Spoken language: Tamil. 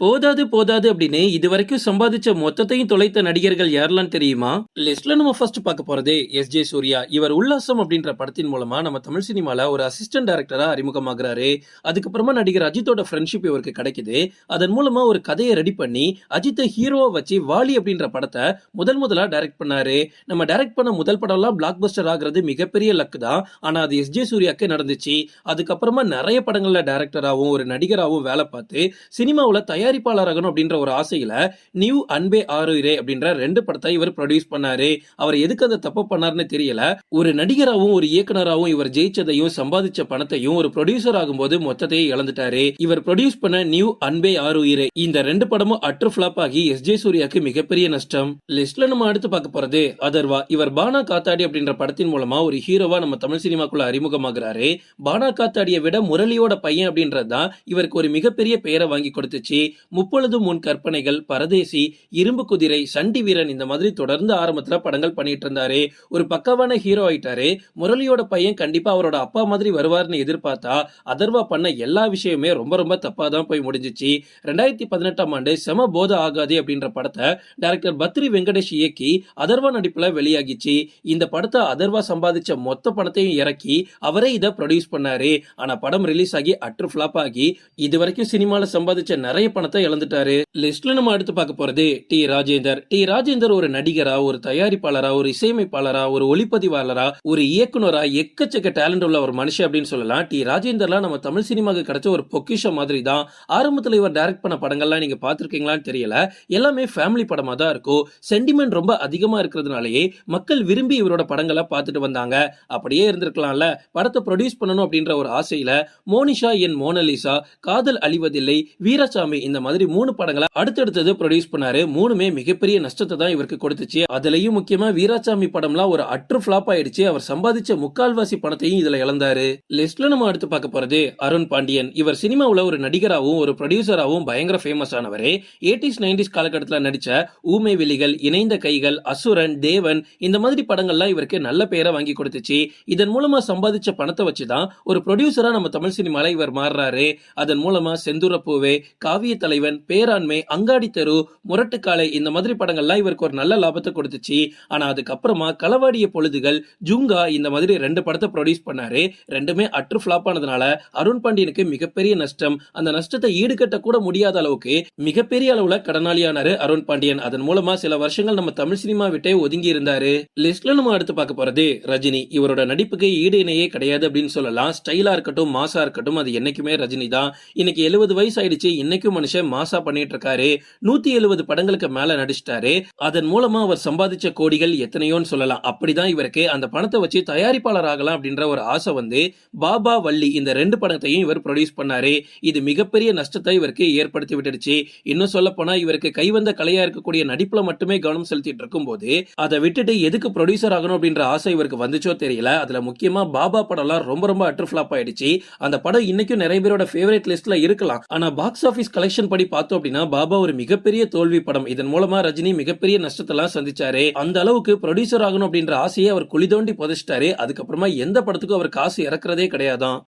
போதாது போதாது அப்படின்னு இது வரைக்கும் சம்பாதிச்ச மொத்தத்தையும் தொலைத்த நடிகர்கள் யாரெல்லாம் தெரியுமா? லிஸ்ட்ல நம்ம ஃபர்ஸ்ட் பார்க்க போறது எஸ் ஜே சூர்யா. இவர் உல்லாசம் அப்படின்ற படத்தின் மூலமா நம்ம தமிழ் சினிமால ஒரு அசிஸ்டன்ட் டைரக்டரா அறிமுகமாகிறாரு. அதுக்கப்புறமா நடிகர் அஜித்தோட ஃப்ரெண்ட்ஷிப் இவருக்கு கிடைக்குது. அதன் மூலமா ஒரு கதையை ரெடி பண்ணி அஜித்தை ஹீரோவை வச்சு வாலி அப்படின்ற படத்தை முதல் முதலா டைரக்ட் பண்ணாரு. நம்ம டைரக்ட் பண்ண முதல் படம்லாம் பிளாக் பஸ்டர் ஆகுறது மிகப்பெரிய லக்கு தான். ஆனா அது எஸ் ஜே சூர்யாக்கு நடந்துச்சு. அதுக்கப்புறமா நிறைய படங்கள்ல டைரக்டராகவும் ஒரு நடிகராகவும் வேலை பார்த்து சினிமாவில் தயார் தயாரிப்பாளராகணும் அப்படின்ற ஒரு ஆசையில நியூ அன்பே ஆறுயிரே அப்படின்ற ரெண்டு படத்தை இவர் ப்ரொடியூஸ் பண்ணாரு. அவர் எதுக்கு அந்த தப்பு பண்ணாருன்னு தெரியல. ஒரு நடிகராகவும் ஒரு இயக்குனராகவும் இவர் ஜெயிச்சதையும் சம்பாதிச்ச பணத்தையும் ஒரு ப்ரொடியூசர் ஆகும்போது மொத்தத்தையே இழந்துட்டாரு. இவர் ப்ரொடியூஸ் பண்ண நியூ அன்பே ஆறுயிரே இந்த ரெண்டு படமும் அட்ரு ஃபிளாப் ஆகி எஸ் ஜே சூர்யாக்கு மிகப்பெரிய நஷ்டம். லிஸ்ட்ல நம்ம அடுத்து பார்க்க போறது அதர்வா. இவர் பானா காத்தாடி அப்படின்ற படத்தின் மூலமா ஒரு ஹீரோவா நம்ம தமிழ் சினிமாக்குள்ள அறிமுகமாகிறாரு. பானா காத்தாடியை விட முரளியோட பையன் அப்படின்றது தான் இவருக்கு ஒரு மிகப்பெரிய பெயரை வாங்கி கொடுத்துச்சு. முப்பொழுதும் முன் கற்பனைகள் பரதேசி இரும்பு குதிரை சண்டி வீரன் இந்த மாதிரி தொடர்ந்து ஆரம்பத்துல படங்கள் பண்ணிட்டு இருந்தாரு. ஒரு பக்கவான ஹீரோ ஆயிட்டாரு. முரளியோட பையன் கண்டிப்பா அவரோட அப்பா மாதிரி வருவார்னு எதிர்பார்த்தா அதர்வா பண்ண எல்லா விஷயமே ரொம்ப ரொம்ப தப்பா தான் போய் முடிஞ்சிச்சு. ரெண்டாயிரத்தி பதினெட்டாம் ஆண்டு செம போத ஆகாது அப்படின்ற படத்தை டைரக்டர் பத்ரி வெங்கடேஷ் இயக்கி அதர்வா நடிப்புல வெளியாகிச்சு. இந்த படத்தை அதர்வா சம்பாதிச்ச மொத்த பணத்தையும் இறக்கி அவரே இதை ப்ரொடியூஸ் பண்ணாரு. ஆனா படம் ரிலீஸ் ஆகி அட்ரு ஃபிளாப் ஆகி இது வரைக்கும் சினிமால சம்பாதிச்ச நிறைய பணத்தை இழந்துட்டாரு. லிஸ்ட்ல நம்ம அடுத்து பார்க்க போறது டி. ராஜேந்தர். டி. ராஜேந்தர் ஒரு நடிகரா ஒரு தயாரிப்பாளரா ஒரு இசையமைப்பாளரா ஒரு ஒளிப்பதிவாளரா ஒரு இயக்குனரா எக்கச்சக்க டேலண்ட் உள்ள ஒரு மனுஷன் அப்படின்னு சொல்லலாம். டி. ராஜேந்தர்லாம் நம்ம தமிழ் சினிமாவுக்கு கிடைச்ச ஒரு பொக்கிஷம் மாதிரி தான் ஆரம்பத்தில் இவர் டைரக்ட் பண்ண படங்கள்லாம் நீங்க பார்த்துருக்கீங்களான்னு தெரியல. எல்லாமே ஃபேமிலி படமா தான் இருக்கும். சென்டிமெண்ட் ரொம்ப அதிகமா இருக்கிறதுனாலயே மக்கள் விரும்பி இவரோட படங்களை பார்த்துட்டு வந்தாங்க. அப்படியே இருந்திருக்கலாம்ல. படத்தை ப்ரொடியூஸ் பண்ணணும் அப்படின்ற ஒரு ஆசையில மோனிஷா என் மோனலிசா காதல் அழிவதில்லை வீரசாமி இந்த மாதிரி மூணு படங்களை அடுத்தடுத்தது ப்ரொடியூஸ் பண்ணாரு. மூணுமே மிகப்பெரிய நஷ்டத்தை தான் இவருக்கு கொடுத்துச்சு. அதுலயும் முக்கியமா வீராசாமி படம்லாம் ஒரு அற்று ஃபிளாப் ஆயிடுச்சு. அவர் சம்பாதிச்ச முக்கால்வாசி பணத்தையும் இதுல இழந்தாரு. லிஸ்ட்ல நம்ம அடுத்து பார்க்க போறது அருண் பாண்டியன். இவர் சினிமாவில் ஒரு நடிகராகவும் ஒரு ப்ரொடியூசராகவும் பயங்கர ஃபேமஸ் ஆனவரே. எயிட்டிஸ் நைன்டிஸ் காலகட்டத்தில் நடிச்ச ஊமை விழிகள் இணைந்த கைகள் அசுரன் தேவன் இந்த மாதிரி படங்கள்லாம் இவருக்கு நல்ல பெயரை வாங்கி கொடுத்துச்சு. இதன் மூலமா சம்பாதிச்ச பணத்தை வச்சுதான் ஒரு ப்ரொடியூசரா நம்ம தமிழ் சினிமாவில் இவர் மாறுறாரு. அதன் மூலமா செந்தூரப்பூவே காவிய தலைவன் பேராண்மை அங்காடி தெரு முரட்டுக்காலை இந்த மாதிரி படங்கள்லாம் இவருக்கு ஒரு நல்ல லாபத்தை கொடுத்துச்சு. ஆனா அதுக்கப்புறமா களவாடிய பொழுதுகள் ஜுங்கா இந்த மாதிரி ரெண்டு படத்தை ப்ரொடியூஸ் பண்ணாரு. ரெண்டுமே அற்று ஃபிளாப் ஆனதுனால அருண் பாண்டியனுக்கு மிகப்பெரிய நஷ்டம். அந்த நஷ்டத்தை ஈடுகட்ட கூட முடியாத அளவுக்கு மிகப்பெரிய அளவுல கடனாளியானாரு அருண் பாண்டியன். அதன் மூலமா சில வருஷங்கள் நம்ம தமிழ் சினிமா விட்டே ஒதுங்கி இருந்தாரு. லிஸ்ட்ல நம்ம அடுத்து பார்க்க போறது ரஜினி. இவரோட நடிப்புக்கு ஈடு இணையே கிடையாது அப்படின்னு சொல்லலாம். ஸ்டைலா இருக்கட்டும் மாசா இருக்கட்டும் அது என்னைக்குமே ரஜினி தான் இன்னைக்கு எழுபது வயசு ஆயிடுச்சு இன்னைக்கும் மனுஷன் மாசா பண்ணிட்டு இருக்காரு நூத்தி எழுபது படங்களுக்கு மேல நடிச்சிட்டாரு. அதன் மூலமா அவர் சம்பாதிச்ச கோடிகள் எத்தனையோன்னு சொல்லலாம். அப்படிதான் இவருக்கு அந்த பணத்தை வச்சு தயாரிப்பாளர் ஆகலாம் அப்படின்ற ஒரு ஆசை வந்து பாபா வள்ளி இந்த ரெண்டு படத்தையும் இவர் ப்ரொடியூஸ் பண்ணாரு. இது மிகப்பெரிய நஷ்டத்தை இவருக்கு ஏற்படுத்தி விட்டுடுச்சு. இன்னும் சொல்ல போனா இவருக்கு கைவந்த கலையா இருக்கக்கூடிய நடிப்புல மட்டுமே கவனம் செலுத்திட்டு இருக்கும்போது அதை விட்டுட்டு எதுக்கு ப்ரொடியூசர் ஆகணும் அப்படின்ற ஆசை இவருக்கு வந்துச்சோ தெரியல. அதுல முக்கியமா பாபா படம்லாம் ரொம்ப ரொம்ப அட்ரு ஃபிளாப் ஆயிடுச்சு. அந்த படம் இன்னைக்கும் நிறைய பேரோட ஃபேவரட் லிஸ்ட்ல இருக்கலாம். ஆனா பாக்ஸ் ஆஃபீஸ் கலெக்ஷன் படி பார்த்தோம் அப்படின்னா பாபா ஒரு மிகப்பெரிய தோல்வி படம். இதன் மூலமா ரஜினி மிகப்பெரிய நஷ்டத்தெல்லாம் சந்திச்சாரு. அந்த அளவுக்கு ப்ரொடியூசர் ஆகணும் அப்படின்ற ஆசையை அவர் குழி தோண்டி புதைச்சிட்டாரு. அதுக்கப்புறமா எந்த படத்துக்கும் அவர் காசு இறக்குறதே கிடையாதான்.